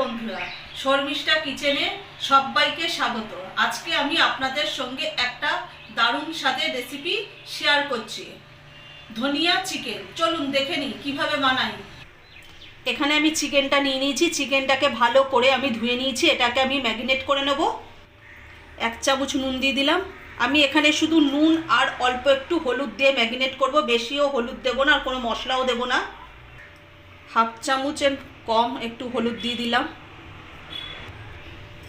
বন্ধুরা, শর্মিষ্ঠা কিচেনে সবাইকে স্বাগত। আজকে আমি আপনাদের সঙ্গে একটা দারুণ স্বাদের রেসিপি শেয়ার করছি। ধনিয়া চিকেন। চলুন দেখে নিই, কীভাবে বানাই। এখানে আমি চিকেনটা নিয়ে নিয়েছি, চিকেনটাকে ভালো করে আমি ধুয়ে নিয়েছি, এটাকে আমি ম্যাগিনেট করে নেব। এক চামচ নুন দিয়ে দিলাম। আমি এখানে শুধু নুন আর অল্প একটু হলুদ দিয়ে ম্যাগিনেট করব, বেশিও হলুদ দেবো না আর কোনো মশলাও দেবো না। হাফ চামচের কম, একটু হলুদ দিয়ে দিলাম।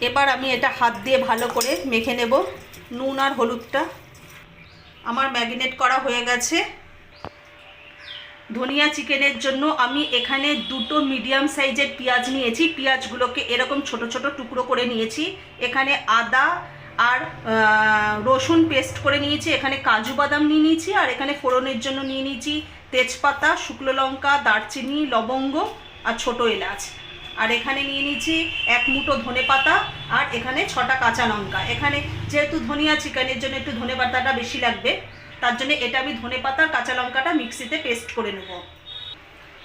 এবার আমি এটা হাত দিয়ে ভালো করে মেখে নেব নুন আর হলুদটা। আমার ম্যারিনেট করা হয়ে গেছে। ধনিয়া চিকেনের জন্য আমি এখানে দুটো মিডিয়াম সাইজের পেঁয়াজ নিয়েছি। পেঁয়াজগুলোকে এরকম ছোট ছোট টুকরো করে নিয়েছি। এখানে আদা আর রসুন পেস্ট করে নিয়েছি। এখানে কাজু বাদাম নিয়ে নিয়েছি। আর এখানে ফোড়নের জন্য নিয়ে নিয়েছি তেজপাতা, শুকনো লঙ্কা, দারচিনি, লবঙ্গ। আর ছোট এলাচ। আর এখানে নিয়ে নিয়েছি এক মুঠো ধনে পাতা আর এখানে ছটা কাঁচা লঙ্কা। এখানে যেহেতু ধনিয়া চিকেনের জন্য একটু ধনে পাতাটা বেশি লাগবে, তার জন্য এটা আমি ধনে পাতা আর কাঁচা লঙ্কাটা মিক্সিতে পেস্ট করে নেব।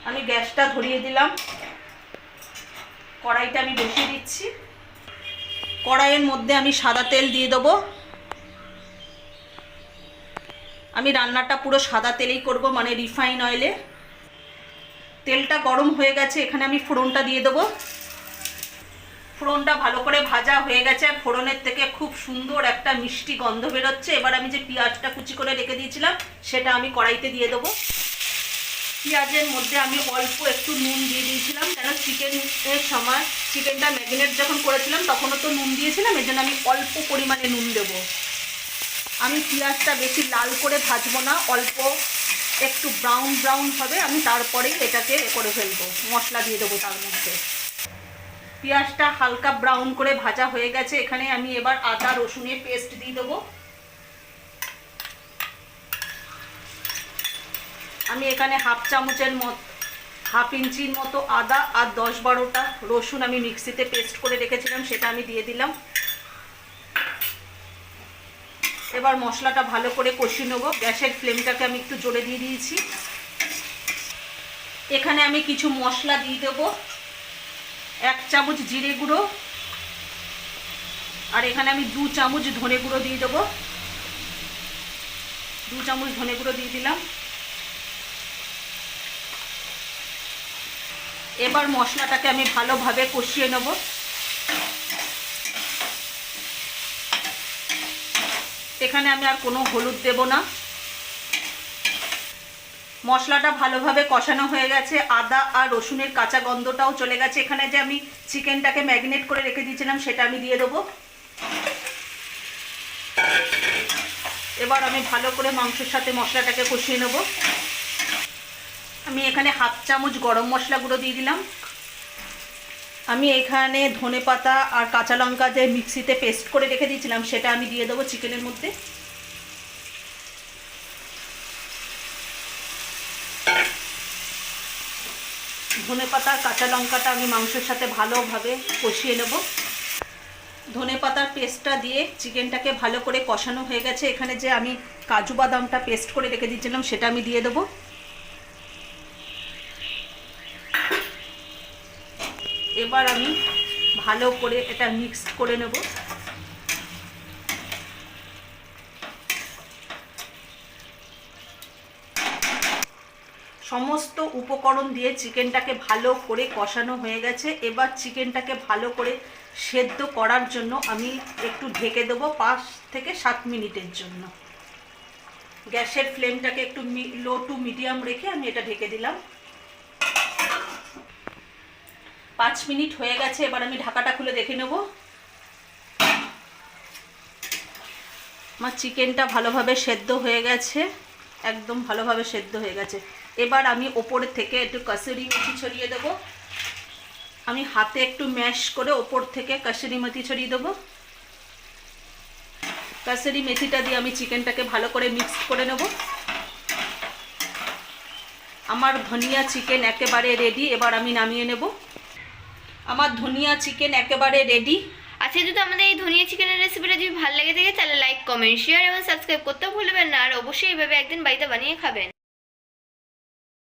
আমি গ্যাসটা ধরিয়ে দিলাম। কড়াইটা আমি বসিয়ে দিচ্ছি। কড়াইয়ের মধ্যে আমি সাদা তেল দিয়ে দেবো। আমি রান্নাটা পুরো সাদা তেলেই করব মানে রিফাইন অয়েলে। তেলটা গরম হয়ে গেছে, এখানে আমি ফোড়নটা দিয়ে দেবো। ফোড়নটা ভালো করে ভাজা হয়ে গেছে ফোড়নের থেকে খুব সুন্দর একটা মিষ্টি গন্ধ বেরোচ্ছে। এবার আমি যে পেঁয়াজটা কুচি করে রেখে দিয়েছিলাম, সেটা আমি কড়াইতে দিয়ে দেবো। পেঁয়াজের মধ্যে আমি অল্প একটু নুন দিয়ে দিয়েছিলাম, কেন চিকেনের সময় চিকেনটা ম্যারিনেট যখন করেছিলাম, তখনও তো নুন দিয়েছিলাম, এই জন্য আমি অল্প পরিমাণে নুন দেবো। আমি পেঁয়াজটা বেশি লাল করে ভাজবো না, অল্প একটু ব্রাউন ব্রাউন হবে, আমি তারপরেই এটাকে করে ফেলব, মশলা দিয়ে দেবো তার মধ্যে। পেঁয়াজটা হালকা ব্রাউন করে ভাজা হয়ে গেছে, এখানে আমি এবার আদা, রসুনের পেস্ট দিয়ে দেবো। আমি এখানে হাফ চামচের মত হাফ ইঞ্চির মতো আদা আর দশ বারোটা রসুন আমি মিক্সিতে পেস্ট করে রেখেছিলাম, সেটা আমি দিয়ে দিলাম। এবার মশলাটা ভালো করে কষিয়ে নেব। গ্যাসের ফ্লেমটাকে আমি একটু জোরে দিয়ে দিয়েছি। এখানে আমি কিছু মশলা দিয়ে দেবো। এক চামচ জিরে গুঁড়ো। আর এখানে আমি দু চামচ ধনে গুঁড়ো দিয়ে দেবো। দু চামচ ধনে গুঁড়ো দিয়ে দিলাম। এবার মশলাটাকে আমি ভালোভাবে কষিয়ে নেব। এখানে আমি আর কোনো হলুদ দেব না। মশলাটা ভালোভাবে কষানো হয়ে গেছে। আদা আর রসুনের কাঁচা গন্ধটাও চলে গেছে। এখানে যে আমি চিকেনটাকে ম্যারিনেট করে রেখে দিয়েছিলাম, সেটা আমি দিয়ে দেবো। এবার আমি ভালো করে মাংসের সাথে মশলাটাকে কষিয়ে নেব। আমি এখানে হাফ চামচ গরম মশলা গুঁড়ো দিয়ে দিলাম। আমি এখানে ধনে পাতা আর কাঁচা লঙ্কা যে মিক্সিতে পেস্ট করে রেখে দিয়েছিলাম, সেটা আমি দিয়ে দেবো চিকেনের মধ্যে। ধনে পাতা কাঁচা লঙ্কাটা আমি মাংসের সাথে ভালোভাবে কষিয়ে নেব। ধনে পাতার পেস্টটা দিয়ে চিকেনটাকে ভালো করে কষানো হয়ে গেছে। এখানে যে আমি কাজু বাদামটা পেস্ট করে রেখে দিয়েছিলাম, সেটা আমি দিয়ে দেবো। এবার আমি ভালো করে এটা মিক্সড করে নেব। সমস্ত উপকরণ দিয়ে চিকেনটাকে ভালো করে কষানো হয়ে গেছে। এবার চিকেনটাকে ভালো করে সেদ্ধ করার জন্য আমি একটু ঢেকে দেবো পাঁচ থেকে সাত মিনিটের জন্য। গ্যাসের ফ্লেমটাকে একটু লো টু মিডিয়াম রেখে আমি এটা ঢেকে দিলাম। পাঁচ মিনিট হয়ে গেছে, এবার আমি ঢাকাটা খুলে দেখে নেব। আমার চিকেনটা ভালোভাবে সেদ্ধ হয়ে গেছে, একদম ভালোভাবে সেদ্ধ হয়ে গেছে। এবার আমি ওপরের থেকে একটু কাসুরি মেথি ছড়িয়ে দেবো। আমি হাতে একটু ম্যাশ করে ওপর থেকে কাসুরি মেথি ছড়িয়ে দেবো। কাসুরি মেথিটা দিয়ে আমি চিকেনটাকে ভালো করে মিক্স করে নেব। আমার ধনিয়া চিকেন একেবারে রেডি এবার আমি নামিয়ে নেব। আমার ধনিয়া চিকেন একেবারে রেডি আচ্ছা যদি আমাদের এই ধনিয়া চিকেনের রেসিপিটা যদি ভালো লেগে থাকে, তাহলে লাইক কমেন্ট শেয়ার এবং সাবস্ক্রাইব করতে ভুলবেন না। আর অবশ্যই এইভাবে একদিন বাড়িতে বানিয়ে খাবেন।